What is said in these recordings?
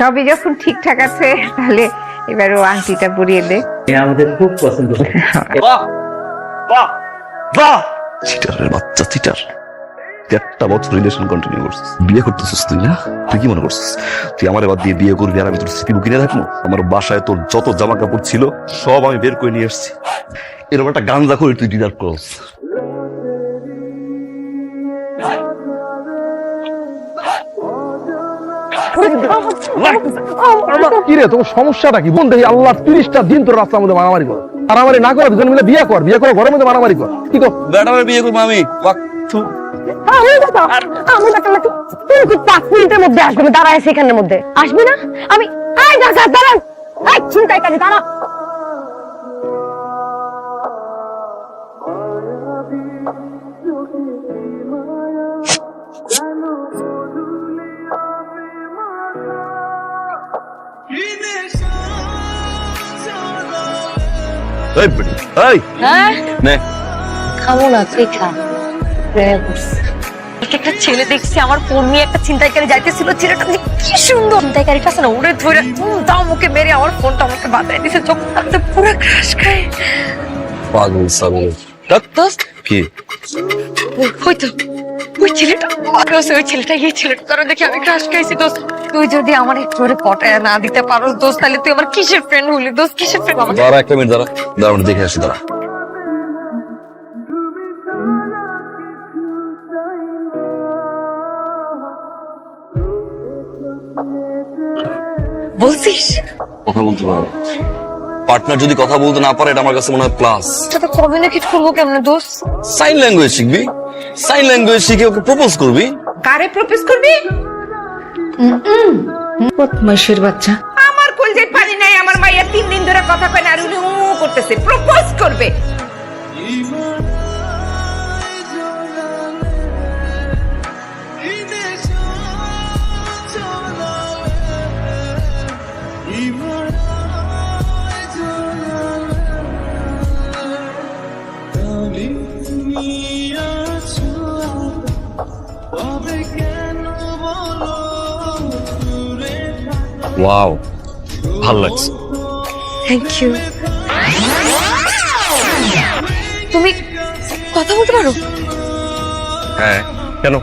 সবই যখন ঠিকঠাক আছে তাহলে এবার ও আংটিটা পরিয়ে দে। আমাদের খুব পছন্দ। বাহ বাহ বাহ। চিটারের বাচ্চা চিটার। তুই একটা বছর রিলেশন কন্টিনিউ করছিস। বিয়ে করতেছিস তুই না? তুই কি মনে করছিস? তুই আমার বাদ দিয়ে বিয়ে করবি আর আমি তোর স্মৃতি বুকিয়ে রাখব আমার বাসায় তোর যত জামা কাপড় ছিল সব আমি বের করে নিয়ে এসেছি। এরকম একটা গাঞ্জা করে তুই ডিনার করস। কি রে তোমার সমস্যাটা কি? বল দেখি আল্লাহ তিরিশটা দিন তোর রাস্তার মধ্যে মারামারি কর। মারামারি না করে দুজন মিলে বিয়ে কর বিয়ে করে ঘরের মধ্যে মারামারি কর। কি কর? বেটার বিয়ে করব আমি। আমি পাঁচ মিনিটের মধ্যে আসবে আমি দাঁড়ায় সেখানের মধ্যে। আসবি না? আমি আয় কাজে দাঁড়া। এই এই। হ্যাঁ? নে। খাব না তুই খা। একটা ছেলে দেখছি আমার ফোন নিয়ে একটা ছিনতাইকারী যাইতেছিল। ছেলেটা যে কি সুন্দর। ছিনতাইকারীটা আছে না ওরে ধরে দাম ওকে মেরে আমার ফোনটা আমাকে বাঁধাই দিছে। চোখ আমি তো পুরো ক্রাশ খাই পাগল ছাগল। দোস্ত। কি? ওই তো। ওই ছেলেটা ওই ছেলেটা এই ছেলেটা তোরা দেখে আমি ক্রাশ খাইছি দোস্ত। তুই যদি আমার একটু করে পটায় না দিতে দোস্ত তাহলে তুই আমার কিসের ফ্রেন্ড হলি? দোস্ত কিসের ফ্রেন্ড আমার দাঁড়া একটা মিনিট দাঁড়া। দাঁড়া দেখে আসি দাঁড়া। বলছিস? কথা বলতে পারো। পার্টনার যদি কথা বলতে না পারে এটা আমার কাছে মনে হয় প্লাস সাথে কমিউনিকেট করব কেমনে দোস্ত? সাইন ল্যাঙ্গুয়েজ শিখবি? সাইন ল্যাঙ্গুয়েজ শিখে ওকে প্রপোজ করবি? কারে প্রপোজ করবি? বদমাইশের বাচ্চা। আমার কলজের পানি নাই আমার মাইয়া তিন দিন ধরে কথা কয় না আর উনি উ করতেছে প্রপোজ করবে ওয়াও ভালো লাগছে থ্যাংক ইউ তুমি কথা বলতে পারো? হ্যাঁ কেন?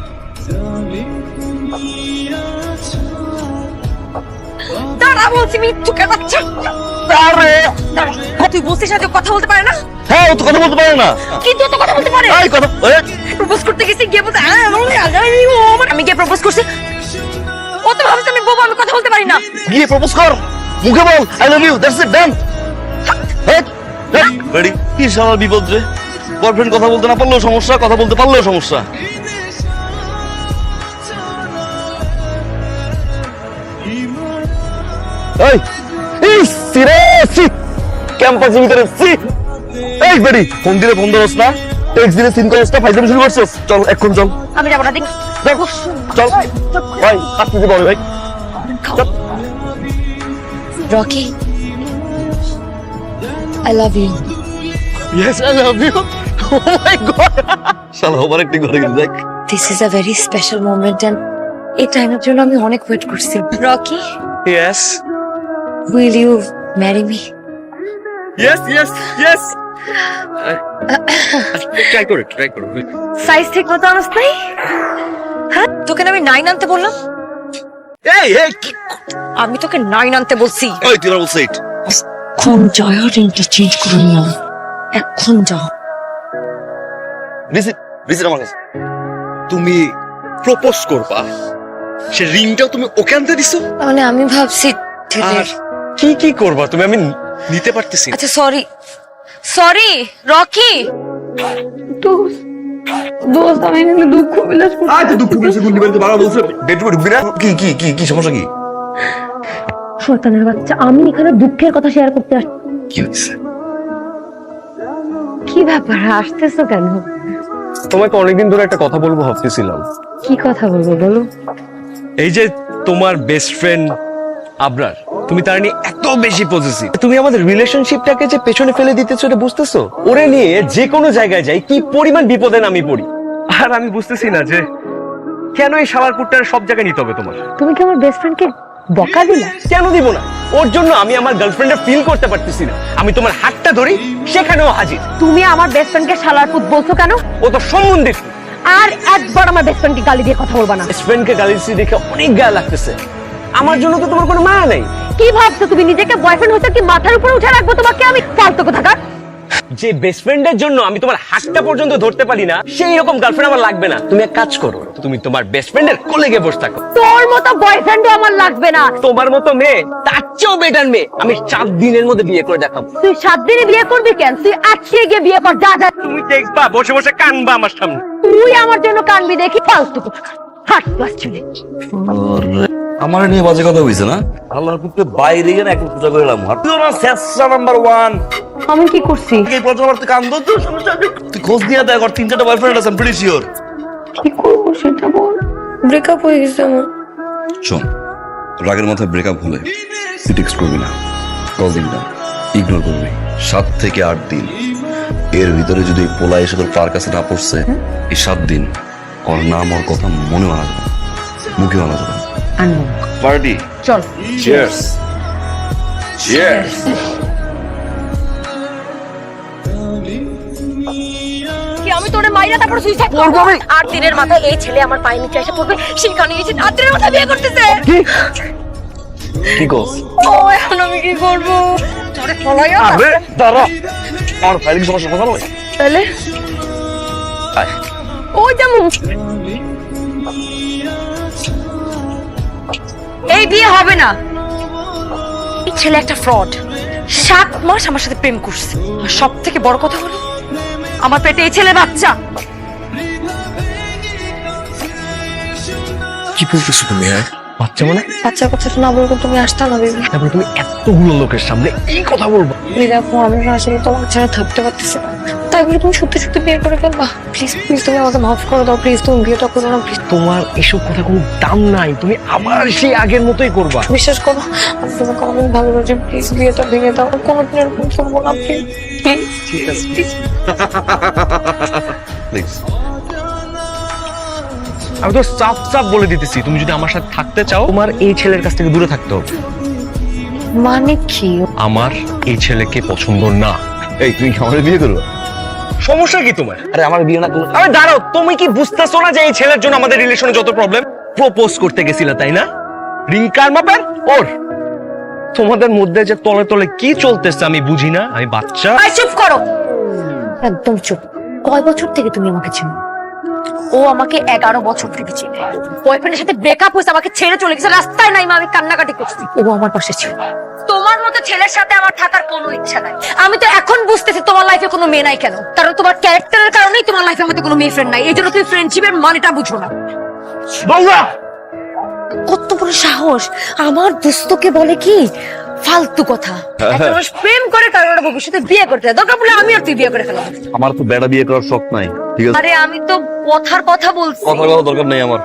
দাঁড়া বলছি মিথ্যুকের বাচ্চা আরে তুই যে ও কথা বলতে পারে না? হ্যাঁ ও তো কথা বলতে পারে না। কিন্তু তো কথা বলতে পারে। এই কথা প্রপোজ করতে গেছি গিয়ে বলতে "আহ, আমার আগামী ও আমার-" আমি গিয়ে প্রপোজ করছি। ভাবছে আমি বোবা আমি কথা বলতে পারি না। গিয়ে প্রপোজ কর। মুখে বল I love you that's it done ready কি সারা বিপদ রে? বয়ফ্রেন্ড কথা বলতে না পারলেও সমস্যা কথা বলতে পারলেও সমস্যা। এই ইস ক্যাম্পাসের ভিতরে সি। এই বেডি ফোন দিলে ফোন ধরস না। টেক্সট দিলে সিন করস না ফাইজলামি শুরু করছস। চল এখন চল। আমি যাব না দেখ। দেখ চল। ভাই আসতে দিব ভাই। Rocky I love you Yes, I love you. Oh my god. শালা ওভার অ্যাক্টিং করে গেছে দেখ। This is a very special moment and এই টাইমের জন্য আমি অনেক ওয়েট করছি। Rocky Yes. Will you marry me Yes, yes, yes. Try করো ট্রাই করো। সাইজ ঠিক মতো আনস নাই তোকে না আমি নাইন আনতে বললাম? এই এই কি আমি তোকে নাইন আনতে বলছি। ওই তুই বল সেট এখন জয়া রিংটা চেঞ্জ করে নিও। এখন যাও। রিসিট রিসিট আমার কাছে। তুমি প্রপোজ করবা। সে রিংটাও তুমি ওকে আনতে দিছো? মানে আমি ভাবছি আর কি কি করবা? তুমি আমি নিতে পারতেছি। আচ্ছা সরি সরি রকি। আজ দুঃখ পেয়েছে গুলি বাড়িতে বাবা বলছে। বেডরুমে ঢুকবি না? কি কি কি কি সমস্যা কি? শয়তানের বাচ্চা আমি এখানে দুঃখের কথা শেয়ার করতে আসছি কি হয়েছে? কি ব্যাপার আসতেছো কেন? তোমাকে অনেকদিন ধরে একটা কথা বলব ভাবতেছিলাম। কি কথা বলব বলো। এই যে তোমার বেস্ট ফ্রেন্ড আবরার তুমি তার নিয়ে এত বেশি পজিটিভ তুমি আমাদের রিলেশনশিপটাকে যে পেছনে ফেলে দিতেছো এটা বুঝতেছো? ওরে নিয়ে যে কোনো জায়গায় যাই কি পরিমাণ বিপদে আমি পড়ি? আর আমি বুঝতেছি না যে কেন এই শালারপুরটার সব জায়গায় নিতে হবে তোমার? তুমি কি আমার বেস্ট ফ্রেন্ডকে বকা দিলা? কেন দিব না? ওর জন্য আমি আমার গার্লফ্রেন্ডের ফিল করতে পারতেছি না। আমি তোমার হাতটা ধরি সেখানেও হাজির। তুমি আমার বেস্ট ফ্রেন্ডকে শালার পুত বলছো কেন? ও তো সম্বন্ধিত। আর একবার আমার বেস্ট ফ্রেন্ডকে গালি দিয়ে কথা বলবা না। বেস্ট ফ্রেন্ডকে গালি দিচ্ছি দেখে অনেক গায়ে লাগতেছে। আমার জন্য তো তোমার কোনো মায়া নেই। কি ভাবছ তুমি নিজেকে বয়ফ্রেন্ড হতে কি মাথার উপরে উঠে রাখব তোমাকে আমি? ফালতু কোথাকার। যে বেস্ট ফ্রেন্ডের জন্য আমি তোমার হাতটা পর্যন্ত ধরতে পারি না সেই রকম গার্লফ্রেন্ড আমার লাগবে না। তুমি এক কাজ করো তুমি তোমার বেস্ট ফ্রেন্ডের কোলেগে বসে থাকো। তোর মতো বয়ফ্রেন্ডও আমার লাগবে না। তোমার মতো মেয়ে তার চেয়েও বেটার মেয়ে আমি চার দিনের মধ্যে বিয়ে করে দেখাবো। তুই সাত দিনে বিয়ে করবি কেন? তুই আজকে গিয়ে বিয়ে কর যা যা। তুমি দেখবা বসে বসে কানবা আমার সামনে। তুই আমার জন্য কানবি দেখি ফালতু হাট ক্লাস চলে। আমার নিয়ে বাজে কথা হইছে না? আল্লাহর পুত্রে বাইরে গিয়ে না একটু পূজা করে এলাম। আর তুই আমার শেষা নাম্বার ওয়ান আমি কি করছি? এই তুই কান্দো তুই সমস্যা তুই খোঁজ দিয়ে দেখ আর তিন চারটা বয়ফ্রেন্ড আছে প্রিটি শিওর কি করব সেটা বল। ব্রেকআপ হয়ে গেছে আমার। শোন রাগের মাথায় ব্রেকআপ হলে তুই টেক্সট করবি না কল দিবি না ইগনোর করবি। সাত থেকে আট দিন। এর ভিতরে যদি পোলা এসে তোর পার কাছে না পড়ছে এই সাত দিন ওর নাম ওর কথা মনে মানা যাবে না। মুখে মানা যাবে আনব। পার্টি চল। চিয়ার্স চিয়ার্স আমি তোরে মাইরা তারপর সুইসাইড করব? আমি। আট দিনের মাথায় এই ছেলে আমার পায়ে নিচে এসে পড়বে সেখানে এসে আট দিনের মাথায় বিয়ে করতেছে। কি? কস ও এখন আমি কি করব? তোরে ফলাইয়া আরে দাঁড়া। আমার ফাইলিং সমস্যা কথা নয় তাহলে? ও যেমন এই বিয়ে হবে না। এই ছেলে একটা ফ্রড সাত মাস আমার সাথে প্রেম করছে। আর সব থেকে বড় কথা হলো আমার পেটে এই ছেলে বাচ্চা। কি বলতেছো তুমি হ্যাঁ? বাচ্চা মানে? বাচ্চার কথাটা না বলব তুমি আসতে না বেবি তারপরে তুমি এতগুলো লোকের সামনে এই কথা বলব। দেখো আমি আসলে তোমার ছাড়া থাকতে পারতেছি না। তুমি সত্যি সত্যি বিয়ে করে ফেলবা। প্লিজ প্লিজ তুমি আমাকে মাফ করে দাও প্লিজ তুমি বিয়েটা করো না প্লিজ তোমার এসব কথা কোনো দাম নাই তুমি আবার সেই আগের মতোই করবা। বিশ্বাস করো আমি তোমাকে অনেক ভালোবাসি প্লিজ বিয়েটা ভেঙে দাও কোনো দিন এরকম করব না প্লিজ প্লিজ প্লিজ আমি তো সাফ সাফ বলে দিতেছি তুমি যদি আমার সাথে থাকতে চাও তোমার এই ছেলের কাছ থেকে দূরে থাকতে হবে। মানে কি? আমার এই ছেলেকে পছন্দ না। এই তুমি কি আমার বিয়ে করব? সমস্যা কি তোমার? আরে আমার বিয়ে না তুমি আরে দাঁড়াও তুমি কি বুঝতেছো না যে এই ছেলের জন্য আমাদের রিলেশনে যত প্রবলেম প্রপোজ করতে গেছিল তাই না? রিঙ্কার মাপের ওর। তোমাদের মধ্যে যে তলে তলে কি চলতেছে আমি বুঝি না আমি বাচ্চা। আই চুপ করো। একদম চুপ। কয় বছর থেকে তুমি আমাকে চিনো? ও আমাকে এগারো বছর থেকে চিনে বয়ফ্রেন্ডের সাথে ব্রেকআপ হয়েছে আমাকে ছেড়ে চলে গেছে রাস্তায় নাই আমি কান্নাকাটি করছি। ও আমার পাশে ছিল। তোমার মতো ছেলের সাথে আমার থাকার কোনো ইচ্ছা নাই। আমি তো এখন বুঝতেছি তোমার লাইফে কোনো মেয়ে নাই কেন। কারণ তোমার ক্যারেক্টারের কারণেই তোমার লাইফে আমাদের কোনো মেয়ে ফ্রেন্ড নাই। এই জন্য তুমি ফ্রেন্ডশিপের মানেটা বুঝো না। কত বড় সাহস! আমার দোস্তকে বলে কি ফালতু কথা। একটা মানুষ প্রেম করে কারোর ভবিষ্যতে বিয়ে করতে হয়। দরকার পড়লে আমি আর তুই বিয়ে করে ফেলাম আমার তো বেড়া বিয়ে করার শখ নাই ঠিক আছে? আরে আমি তো কথার কথা বলছি। কথার কথা দরকার নেই আমার।